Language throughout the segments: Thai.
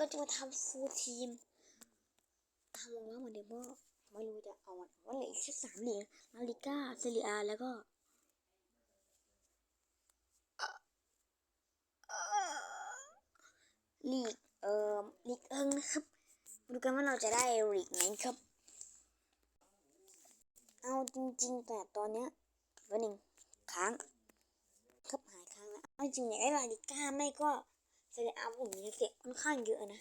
ก็จะมาทำฟูลทีมทำวงแล้วเหมือนเดิมก็ไม่รู้จะเอาวันวันเหลืออีกแค่สามเหรียญลาลิก้าเซเรียแล้วก็ลีกเอ่อลีกเอิงนะครับดูกันว่าเราจะได้ลีกไหนครับ เอาจริงๆ แต่ตอนเนี้ยวันหนึ่งค้างครับหายค้างแล้วเอาจริงเนี่ยได้ลาลิก้าไม่ก็ เซเรียอาผมมีนักเตะค่อนข้างเยอะนะ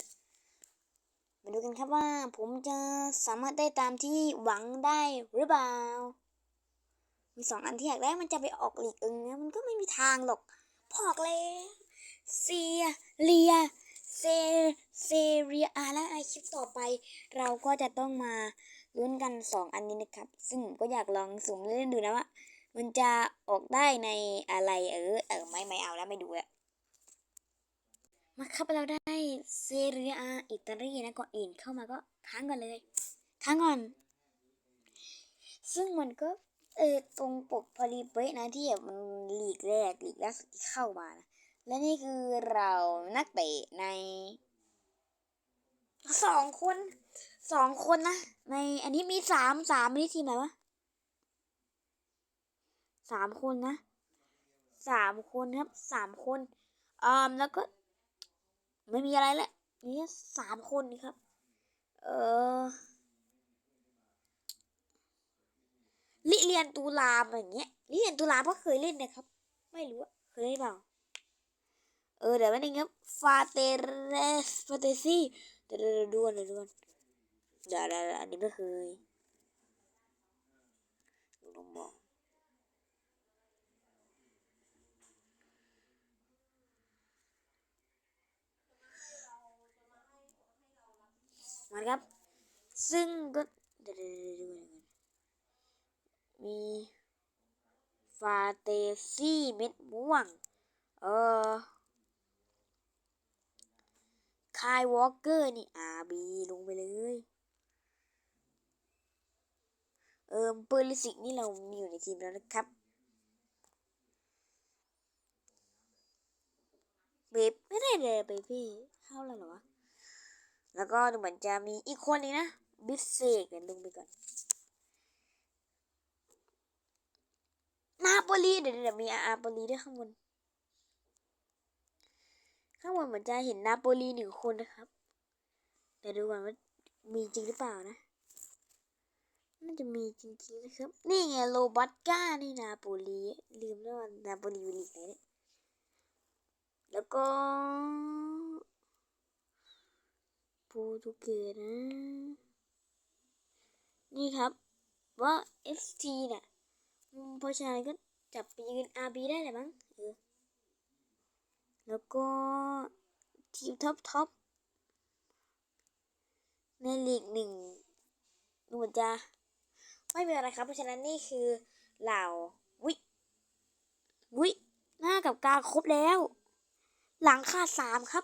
มาดูกันครับว่าผมจะสามารถได้ตามที่หวังได้หรือเปล่า มีสองอันที่อยากได้มันจะไปออกลีกเองนะมันก็ไม่มีทางหรอก พอกเลยเซียเรียเซเซเรียอาและไอคลิปต่อไป เราก็จะต้องมาลุ้นกันสองอันนี้นะครับ ซึ่งก็อยากลองสุ่มเล่นๆดูนะว่า มันจะออกได้ในอะไรเออเออไม่ไม่เอาแล้วไม่ดูแล้ว มาครับเราได้เซเรียอาอิตาลีนะก่อนอื่นเข้ามาก็ค้างก่อนเลยค้างก่อน ซึ่งมันก็เออตรงปกพอดีเป๊ะนะที่แบบมันหลีกแรกหลีกล่าสุดที่เข้ามานะและนี่คือเรานักเตะในสองคนสองคนนะ ในอันนี้มีสามสามนี่ทีมไหนวะสามคนนะสามคนครับสามคนอ่าแล้วก็ ไม่มีอะไรแหละนี่สามคนนี่ครับ เออลิเรียนตุลามอย่างเงี้ยลิเรียนตุลามก็เคยเล่นนะครับ ไม่รู้อะเคยเล่นเปล่า เออเดี๋ยวแป๊บนึงครับฟาเตเรสฟาเตซี่เดี๋ยวดูก่อนเดี๋ยวดูก่อนเดี๋ยวเดี๋ยวเดี๋ยวอันนี้ไม่เคยลองมอง มาครับ ซึ่งก็เดี๋ยวดูก่อนเดี๋ยวก่อนมีฟาเตซี่เม็ดม่วง เออคายวอลเกอร์นี่อาบีลงไปเลย เอิมเปอร์ลิสิกนี่เรามีอยู่ในทีมแล้วนะครับเบบไม่ได้เลยไปพี่ เข้าแล้วเหรอวะ แล้วก็ดูเหมือนจะมีอีกคนนึงนะบิสเซกเดี๋ยวลงไปก่อนนาโปลีเดี๋ยวเดี๋ยวมีอาโปลีด้วยข้างบน ข้างบนเหมือนจะเห็นนาโปลีหนึ่งคนนะครับแต่ดูก่อนว่ามีจริงหรือเปล่านะน่าจะมีจริงๆนะครับ นี่ไงโรบัตก้านี่นาโปลีลืมแล้วว่านาโปลีอยู่ลีกไหนเนี่ยแล้วก็ โปรตุเกสนะ นี่ครับว่า FT เนี่ยเพราะฉะนั้นก็จับไปยืน RB ได้เลยมั้งเออแล้วก็ทีมท็อปท็อปในลีกหนึ่งดูเหมือนจะ ไม่เป็นอะไรครับ เพราะฉะนั้นนี่คือเหล่าวิวิหน้ากับกาครบแล้ว หลังขาสามครับ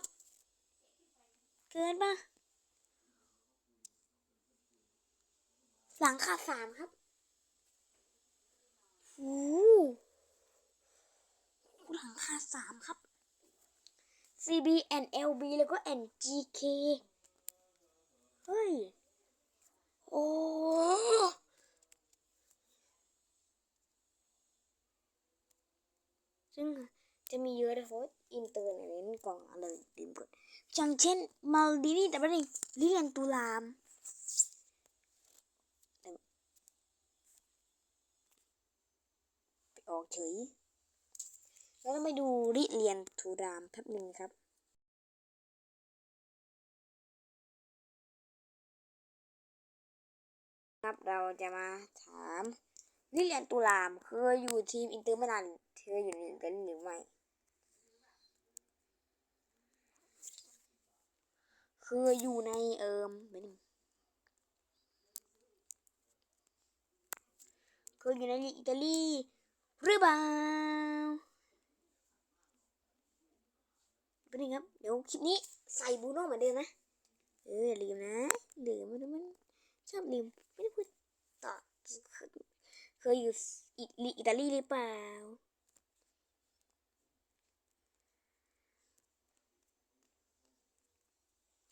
เกินปะ หลังขาสามครับโอ้โหหลังขาสามครับ CB NLB แล้วก็ NGK เฮ้ย โอ้ซึ่งจะมีเยอะเลยเพราะอินเตอร์เนี่ยเล่นกล่องอะไรดื่มก่อนอย่างเช่นมาลดินี่แต่ไม่ได้เรียนตุลามแต่ไป ออกเฉย แล้วเราไปดูริเรียนทูรามแป๊บหนึ่งครับครับเราจะมาถามลิเลียนตุลามเคยอยู่ทีมอินเตอร์มิลานเธออยู่ในอินเตอร์หรือไม่เคยอยู่ในเอิมไม่หนึ่งเคยอยู่ในลีกอิตาลี หรือเปล่าไปนึงครับ เดี๋ยวคลิปนี้ใส่บูโน่เหมือนเดิมนะ เออลืมนะลืมมันมันชอบลืมไม่ได้พูดต่อเคยอยู่อิตาลีหรือเปล่า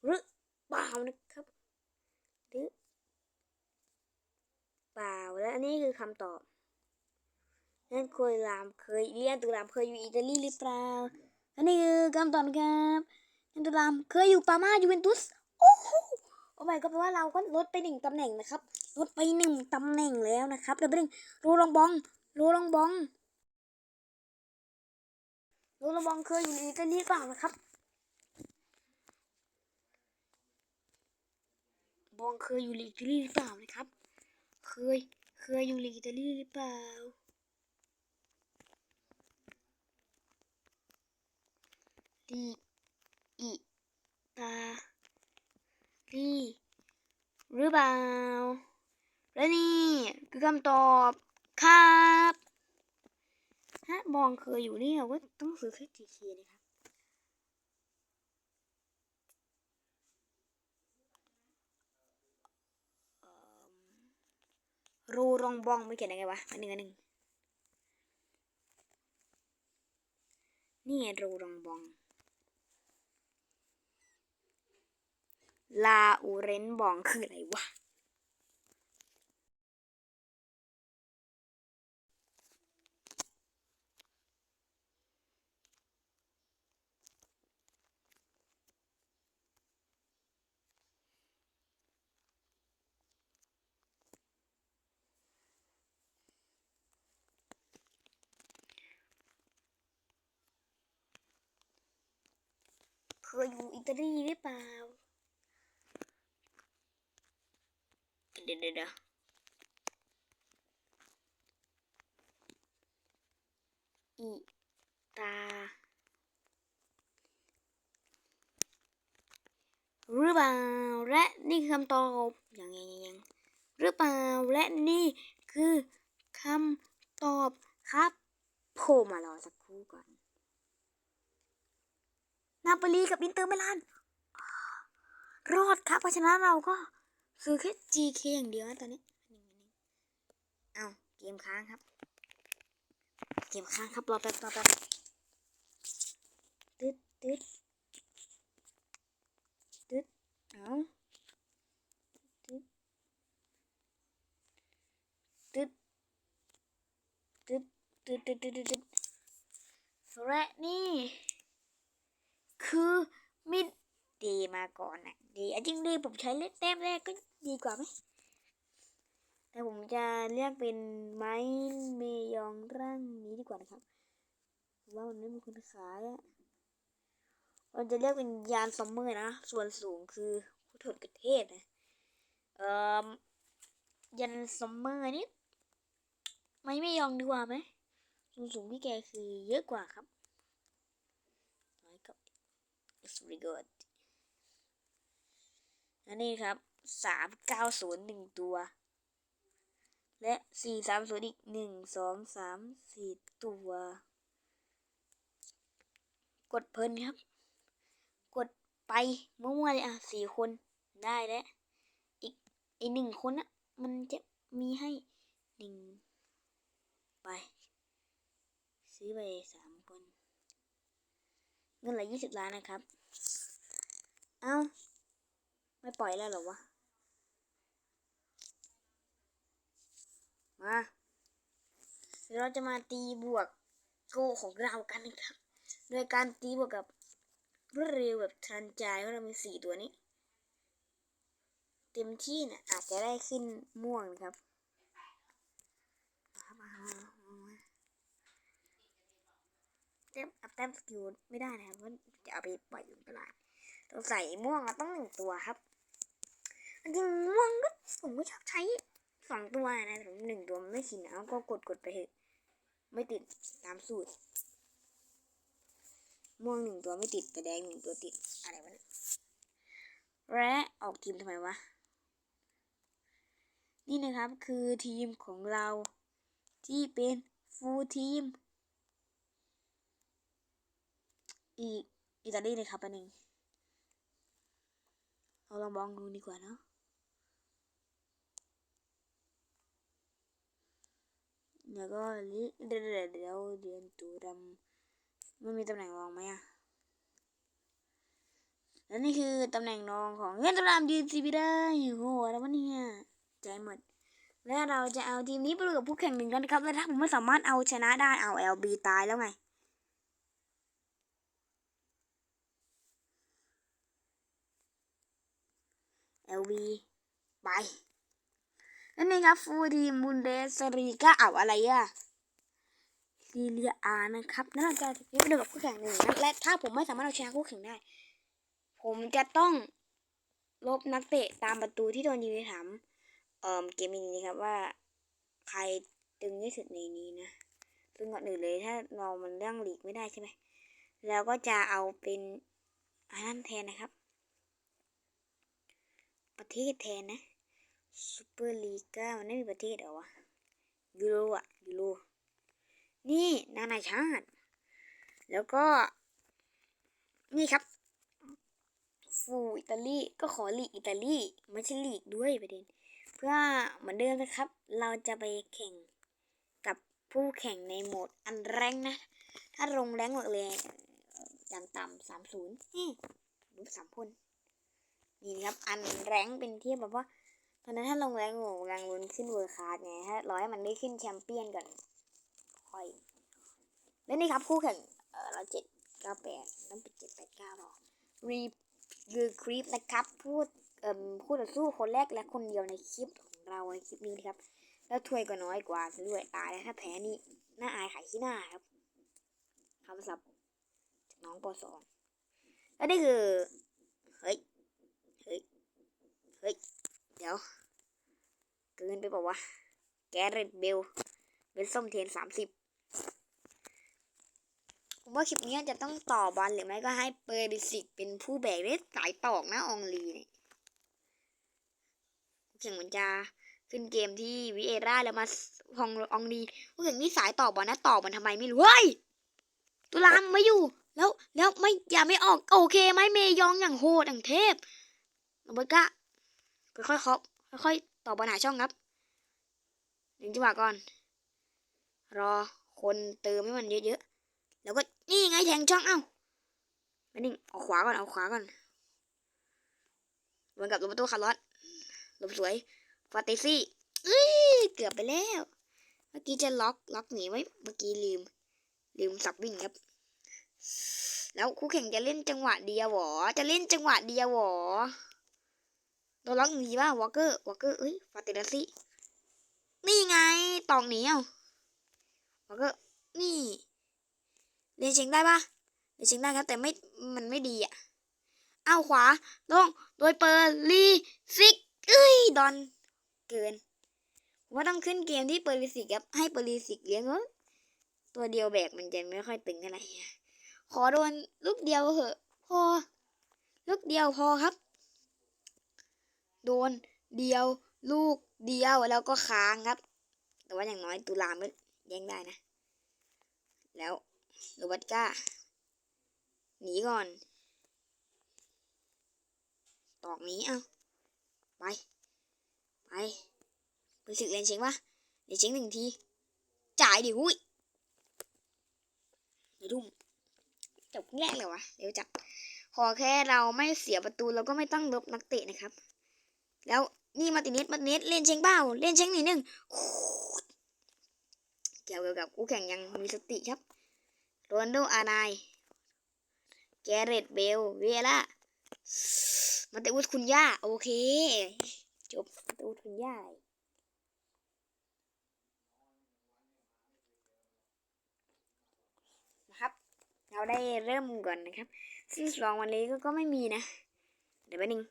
หรือเปล่านะครับหรือเปล่าและอันนี้คือคำตอบ นั่นเคยรามเคยเรียนตุรามเคยอยู่อิตาลีหรือเปล่าอันนี้คือคำตอบนครับนันตุรามเคยอยู่ปามายูเวนตุสโอ้โหโอ้ไม่ก็แปลว่าเราก็ลดไปหนึ่งตำแหน่งนะครับลดไปหนึ่งตำแหน่งแล้วนะครับเดี๋ยวไปดึงโรลองบองโรลองบองโรลองบองเคยอยู่อิตาลีเปล่านะครับบองเคยอยู่อิตาลีหรือเปล่านะครับ เคยเคยอยู่อิตาลีหรือเปล่า ลีอิตาลีหรือเปล่า และนี่คือคำตอบครับฮะบองเคยอยู่นี่เราก็ต้องซื้อแค่จีเคนะครับรูรองบองไม่เขียนยังไงวะอันหนึ่งอันหนึ่งนี่ไงรูรองบอง ลาอูเรนบองคืออะไรวะ เคยอยู่อิตาลีหรือเปล่า ดี๋ยวเดี๋ยวเดี๋ยวอิตาหรือเปล่าและนี่คือคำตอบยังยังยังยังหรือเปล่าและนี่คือคำตอบครับโผมมารอสักครู่ก่อน นาปลีกับอินเตอร์มิลาน รอดครับ เพราะฉะนั้นเราก็ ซื้อแค่ GK อย่างเดียวนะตอนนี้เอาเกมค้างครับ เกมค้างครับรอแป๊บรอแป๊บตึ๊ดตึ๊ดตึ๊ดเอาตึ๊ดตึ๊ดตึ๊ดตึ๊ดตึ๊ดตึ๊ดตึ๊ดและนี่ คือมิด ดีมาก่อนนะดีอะจริงดีผมใช้เล่นแต้มแรกก็ดีกว่าไหมแต่ผมจะเรียกเป็นไม้เมยองร่างนี้ดีกว่านะครับว่ามันไม่มีคุณขายอะมันจะเรียกเป็นยานซัมเมอร์นะ ส่วนสูงคือผู้ถดกระเทศนะ เอ่อ ยันซัมเมอร์นี่ไม่ไม่ยองดีกว่าไหม ส่วนสูงพี่แกคือเยอะกว่าครับน้อยกับ is very good อันนี้ครับสามเก้าศูนย์หนึ่งตัว และสี่สามศูนย์อีกหนึ่งสองสามสี่ตัว กดเพลินครับ กดไปมั่วๆเลยอะสี่คนได้แล้วอีกอีกหนึ่งคนอะมันจะมีให้หนึ่งไป ซื้อไปสามคน เงินละยี่สิบล้านนะครับ เอ้า ไม่ปล่อยแล้วหรอวะ มาเดี๋ยวเราจะมาตีบวกโกของเรากันนะครับ โดยการตีบวกกับรวดเร็วแบบทันใจเพราะเรามีสี่ตัวนี้ เต็มที่นะอาจจะได้ขึ้นม่วงนะครับเต็มอัพแต้มสกิลไม่ได้นะครับเพราะจะเอาไปปล่อยอยู่ตลาดต้องใส่ม่วงต้องหนึ่งตัวครับ จริงม่วงก็ผมก็ชอบใช้สองตัวนะแต่ผมหนึ่งตัวมันไม่ชินนะก็กดกดไปเถอะไม่ติดตามสูตร ม่วงหนึ่งตัวไม่ติดแต่แดงหนึ่งตัวติดอะไรวะเนี่ยและออกทีมทำไมวะ นี่นะครับคือทีมของเราที่เป็นฟูลทีม อีกอิตาลีนะครับอันหนึ่งเราลองมองดูดีกว่าเนาะ แล้วก็ลิเดี๋ยวเดี๋ยวเดี๋ยวเรียนตัวดำมันมีตำแหน่งรองไหมอะและนี่คือตำแหน่งรองของเงินตำรามดีซีบีได้โอ้โหอะไรวะเนี่ยใจหมด และเราจะเอาทีมนี้ไปดูกับผู้แข่งหนึ่งกันนะครับ และถ้าผมไม่สามารถเอาชนะได้เอา LB ตายแล้วไง LB ไป แล้วนี่ครับฟูทีมบุนเดสรีก็เอาอะไรอะซีเรียอานะครับนั่นเราจะไปดูกับคู่แข่งหนึ่งนัดและถ้าผมไม่สามารถเอาชนะคู่แข่งได้ ผมจะต้องลบนักเตะตามประตูที่โดนยิงในถามเอ่อเกมนี้นะครับว่า ใครตึงที่สุดในนี้นะซึ่งก่อนอื่นเลยถ้าเรามันเรื่องหลีกไม่ได้ใช่ไหมแล้วก็จะเอาเป็นอันนั้นแทนนะครับ ประเทศแทนนะ ซูเปอร์ลีกามันไม่มีประเทศเหรอวะยูโรอะยูโรนี่นานาชาติ แล้วก็ นี่ครับ ฟูอิตาลีก็ขอลีกอิตาลีไม่ใช่ลีกด้วยประเด็น เพื่อเหมือนเดิมนะครับ เราจะไปแข่งกับผู้แข่งในโหมดอันแรงนะ ถ้าลงแรงหมดเลยอย่างต่ำสามศูนย์นี่รูปสามคนนี่นะครับ อันแรงเป็นเทียบแบบว่า ตอนนั้นถ้าลงแรงโง่แรงลุ้นขึ้นเวอร์คาร์ดไงถ้ารอให้มันได้ขึ้นแชมเปี้ยนก่อนค่อยและนี่ครับคู่แข่งเออเราเจ็ดเก้าแปดต้องเป็นเจ็ดแปดเก้าหรอรีคือคลิปนะครับ พูดเอ่มคู่ต่อสู้คนแรกและคนเดียวในคลิปของเราในคลิปนี้นะครับ แล้วถ้วยก็น้อยกว่าซะด้วยตายแล้วถ้าแพ้นี่น่าอายขายขี้หน้าครับคำศัพท์จากน้องปสองแล้วนี่คือเฮ้ยเฮ้ยเฮ้ย เดี๋ยว เกินไปบอกว่าแกเรตเบล เป็นส้มเทนสามสิบผมว่าคลิปนี้จะต้องต่อบอลหรือไม่ก็ให้เปอร์ดิสิกเป็นผู้แบกได้สายตอกนะองลีเนี่ยคู่แข่งมันจะขึ้นเกมที่วิเอร่าแล้วมาฮององลีคู่แข่งนี่สายต่อบอลนะต่อมันทำไมไม่รู้เฮ้ยตุลามไม่อยู่ แล้วแล้วไม่อย่าไม่ออก โอเคไหมเมยองอย่างโหดอย่างเทพโรเบิร์ตกะ ค่อยๆเคาะค่อยๆต่อบอลหาช่องครับหนึ่งจังหวะก่อน รอคนเติมให้มันเยอะๆ แล้วก็นี่ไงแทงช่องเอ้าไมานิ่งเอาขวาก่อนเอาขวาก่อนวนกับลบประตูคาร์ลอสลบสวยฟาเตซี่เอ้ยเกือบไปแล้ว เมื่อกี้จะล็อกล็อกหนีไว้เมื่อกี้ลืม ลืมสับวิ่งครับ แล้วคู่แข่งจะเล่นจังหวะเดียวหรอจะเล่นจังหวะเดียวหรอ โดนล็อกหนีป่ะวอลเกอร์วอลเกอร์เอ้ยฟาเตซี่นี่ไงตองหนีเอ้าวอลเกอร์นี่เรียนเชิงได้ปะเรียนเชิงได้ครับแต่ไม่มันไม่ดีอะเอาขวาลงโดยเปอร์ลีซิกเอ้ยดอนเกินว่าต้องขึ้นเกมที่เปอร์ลีซิกครับให้เปอร์ลีซิกเลี้ยงเอ้ยตัวเดียวแบกมันจะไม่ค่อยตึงอะไรขอโดนลูกเดียวเหอะพอลูกเดียวพอครับ โดนเดียว ลูกเดียวแล้วก็ค้างครับ แต่ว่าอย่างน้อยตุลาไม่แย่งได้นะ แล้วโรบัตก้าหนีก่อน ตอกหนี้เอาไป ไปไปสึกเรียนเชงปะเรียนเชงหนึ่งที จ่ายดิหุ้ยเดี๋ยวดุ้มจบแรกเลยวะเร็วจัดขอแค่เราไม่เสียประตูเราก็ไม่ต้องลบนักเตะนะครับ แล้วนี่มาติเนสมาติเนสเล่นเชิงเบ้าเล่นเชิงหนีหนึ่งเกี่ยวกับคู่แข่งยังมีสติครับโรนโดอาไนน์แกเรตเบลเวล่ามาเตอุสคุณย่า โอเค จบมาเตอุสคุณย่านะครับเราได้เริ่มก่อนนะครับ ซึ่งสองวันนี้ก็ก็ไม่มีนะ เดี๋ยวแป๊บนึง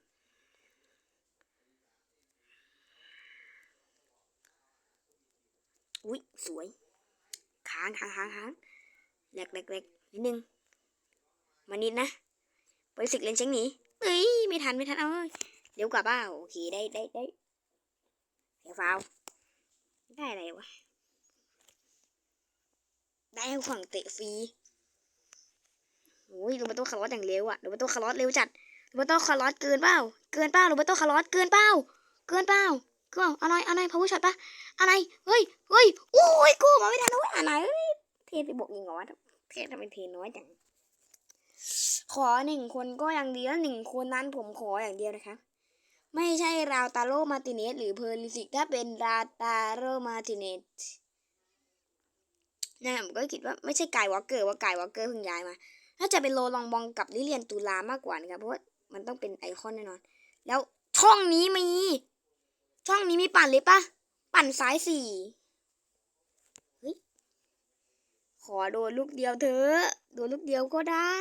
อุ้ยสวยค้างค้างค้างค้างแหลกแหลกแหลกนิดนึง มานิดนะบริสิกเลนเช็งหนีเอ้ยไม่ทันไม่ทันเอาเอ้ยเดี๋ยวกลับบ้าโอเคได้ได้ได้เดี๋ยวฟาวได้อะไรวะ ได้ฝั่งเตะฟรีโอ้ยโรเบร์โตคาร์ลอสอย่างเร็วอะโรเบร์โตคาร์ลอสเร็วจัดโรเบร์โตคาร์ลอสเกินเปล่า เกินเปล่าโรเบร์โตคาร์ลอสเกินเปล่า เกินเปล่าก็อะไรอะไรพาวเวอร์ช็อตปะ อะไร เฮ้ย เฮ้ยโอ้ยกูมาไม่ทันแล้วเว้ยอะไรเอ้ยเทไปบวกยิงเหรอวะเททำไมเทน้อยจัง ขอหนึ่งคนก็ยังดีแล้วหนึ่งคนนั้นผมขออย่างเดียวนะคะ ไม่ใช่ราวตาโรมาติเนสหรือเพอร์ลิสิกถ้าเป็นราตาโรมาติเนสนะผมก็คิดว่าไม่ใช่กายวอลเกอร์ว่ากายวอลเกอร์เพิ่งย้ายมาน่าจะเป็นโลลองบองกับลิเลียนตูลามากกว่านะครับเพราะว่ามันต้องเป็นไอคอนแน่นอน แล้วช่องนี้มี ช่องนี้มีปั่นเลยปะ ปั่นซ้ายสี่เฮ้ยขอโดนลูกเดียวเถอะโดนลูกเดียวก็ได้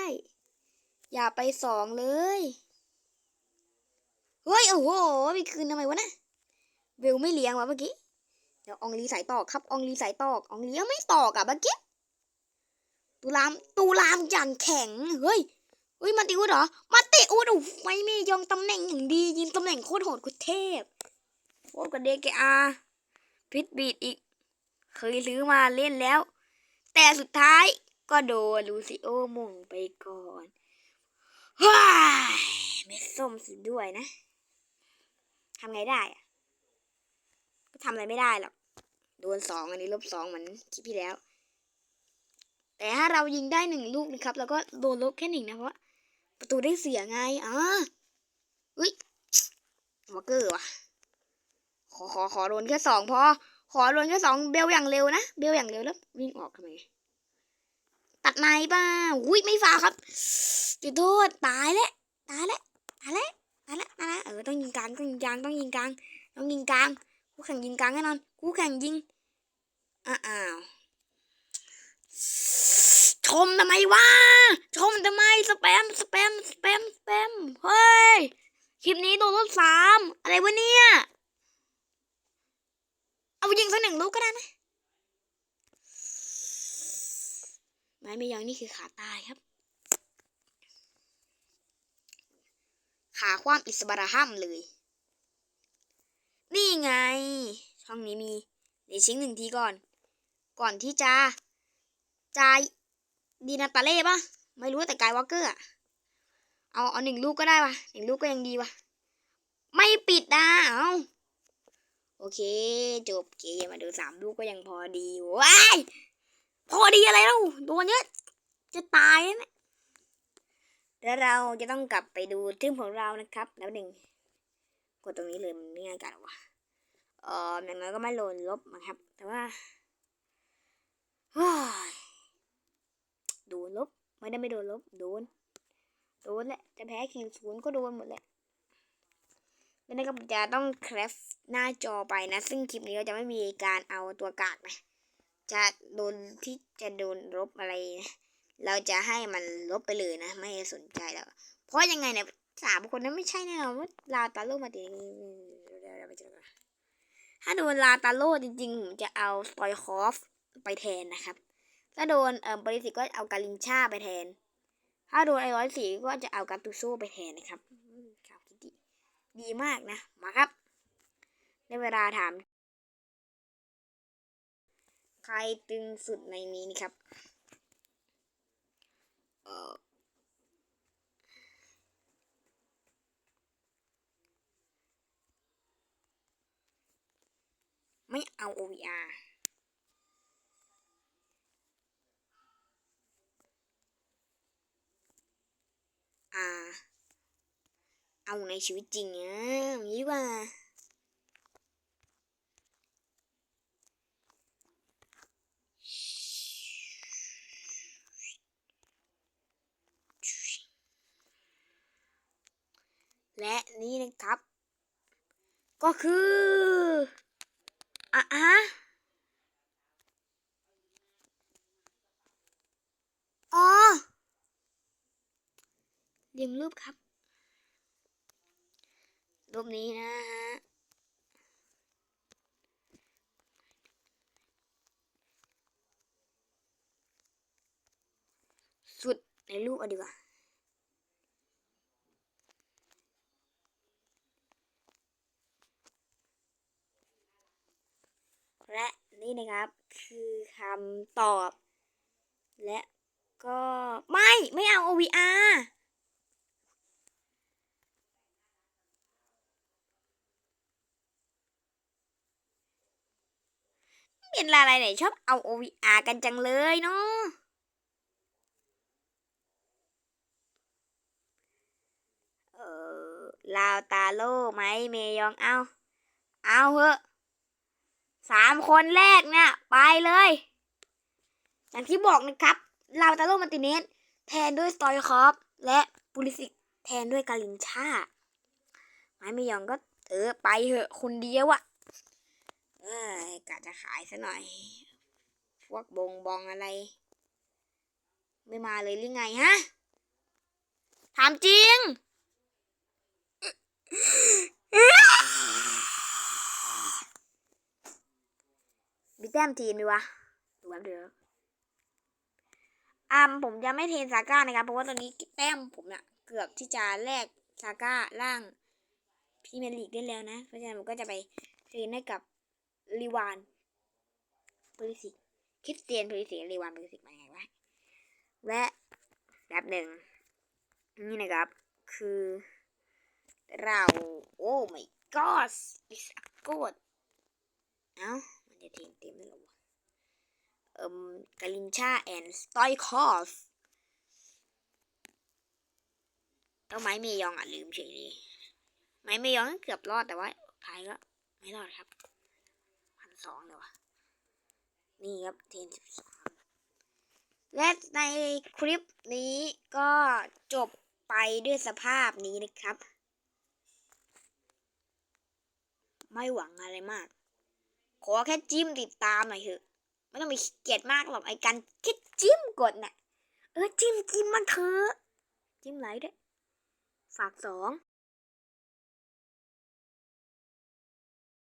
อย่าไปสองเลย เฮ้ย โอ้โหไปคืนทำไมวะนะเวลไม่เลี้ยงวะเมื่อกี้ เดี๋ยวองลีสายตอกครับองลีสายตอกองลียังไม่ตอกอะเมื่อกี้ตูรามตูรามอย่างแข็ง เฮ้ยเฮ้ยมาติอุดเหรอ มาติอุดโอ้ไฟไม่ยอมตำแหน่งอย่างดียิงตำแหน่งโคตรโหดโคตรเทพโคตรกับเดกอา พิทบีดอีก เคยซื้อมาเล่นแล้ว แต่สุดท้ายก็โดนลูซิโอมงไปก่อนว้าเม็ดส้มสุดด้วยนะทำไงได้อะก็ทำอะไรไม่ได้หรอก โดนสองอันนี้ลบสองเหมือนคลิปที่แล้ว แต่ถ้าเรายิงได้หนึ่งลูกนะครับแล้วก็โดนลบแค่หนึ่งนะเพราะประตูได้เสียไงอ่าอุ้ยวอเกอร์ว่ะ อขอขอโดนแค่สองพอ ขอโดนแค่สองเบลอย่างเร็วนะ เบลอย่างเร็วแล้ววิ่งออกทำไม ตัดในป่าอุ้ยไม่ฟาครับ จุดโทษตายแล้วตายแล้วตายแล้วตายแล้วตายแล้วเออต้องยิงกลางต้องยิงกลางต้องยิงกลางต้องยิงกลางกูแข่งยิงกลางแน่นอนกูแข่งยิงอ้าวชมทำไมวะชมทำไมสแปมสแปมสแปมสแปมเฮ้ยคลิปนี้โดนลบสามอะไรวะเนี่ย เอายิงสักหนึ่งลูกก็ได้นะไม้ไม่ยองนี่คือขาตายครับ ขาความอิสบาราฮัมเลย นี่ไง ช่องนี้มีเดี๋ยวชิงหนึ่งทีก่อน ก่อนที่จะจ่ายดีนาตาเล่ปะไม่รู้แต่กายวอลเกอร์อะเอาเอาหนึ่งลูกก็ได้ปะหนึ่งลูกก็ยังดีปะไม่ปิดนะเอา โอเค จบเกมมาดูสามลูกก็ยังพอดีว้ายพอดีอะไรแล้วโดนเยอะจะตายแล้วนะแล้วเราจะต้องกลับไปดูทีมของเรานะครับ แล้วหนึ่งกดตรงนี้เลยมันไม่ง่ายกันหรอวะเอออย่างน้อยก็ไม่โดนลบนะครับ แต่ว่าโดนลบไม่ได้ไม่โดนลบโดนโดนแหละจะแพ้คิวศูนย์ก็โดนหมดแหละแล้วนี่ก็จะต้องแคป หน้าจอไปนะ ซึ่งคลิปนี้เราจะไม่มีการเอาตัวกากนะ จะโดนที่จะโดนลบอะไรนะเราจะให้มันลบไปเลยนะ ไม่สนใจแล้ว เพราะยังไงเนี่ยสามคนนั้นไม่ใช่แน่นอนว่าลาตาโลมาตีถ้าโดนลาตาโลจริงๆผมจะเอาสปอยคอฟไปแทนนะครับ ถ้าโดนเอ่อบริสิก็เอากาลินชาไปแทน ถ้าโดนไอร้อยสีก็จะเอากาตูโซไปแทนนะครับข่าวคิดดีดีมากนะ มาครับ ในเวลาถาม ใครตึงสุดในนี้นี่ครับเออไม่เอา OVR อาเอาในชีวิตจริงอะอย่างนี้ว่า และนี่นะครับ ก็คืออะฮะอ๋อเรียงรูปครับ รูปนี้นะฮะสุดในรูปเอาดีกว่า และนี่นะครับคือคำตอบ และก็ไม่ไม่เอา OVR เป็นอะไรไหนชอบเอา OVR กันจังเลยเนาะเออลาวตาโลไหมเมยองเอา เอาเหอะ สามคนแรกเนี่ย ไปเลย อย่างที่บอกนะครับลาวตาโลมาติเนสแทนด้วยสตอยคอฟและปูลิสิกแทนด้วยกาลินชาไม้ไม่ยองก็เออไปเหอะคนเดียวอะเอ้ยกะจะขายซะหน่อย พวกบงบองอะไร ไม่มาเลยหรือไงฮะถามจริง มี แต้มทีมดีวะดูแป๊บเดียวอ่าผมยังไม่เทนซาก้านะครับ เพราะว่าตอนนี้แต้มผมเนี่ยเกือบที่จะแลกซาก้าล่างพีเมลีกได้แล้วนะ เพราะฉะนั้นผมก็จะไปเทนให้กับลีวานบริสิกคริสเตียนบริสิกลีวานบริสิกมาไงวะและแบบหนึ่งนี่นะครับ คือเราโอ้ my god is a god เอ้า มันจะทีมเต็มได้หรอวะเอิมกาลินชาแอนสตอยคอฟแล้วไม้เมยองอะลืมเฉยเลยไม้เมยองเกือบรอดแต่ว่าท้ายก็ไม่รอดครับพันสองเลยวะนี่ครับเทนสิบสามและในคลิปนี้ก็จบไปด้วยสภาพนี้นะครับ ไม่หวังอะไรมาก ขอแค่จิ้มติดตามหน่อยเถอะ ไม่ต้องไปเกียดมากหรอกไอ้การแค่จิ้มกดน่ะ เออจิ้มจิ้มมันเถอะ จิ้มไหลด้วย ฝากสอง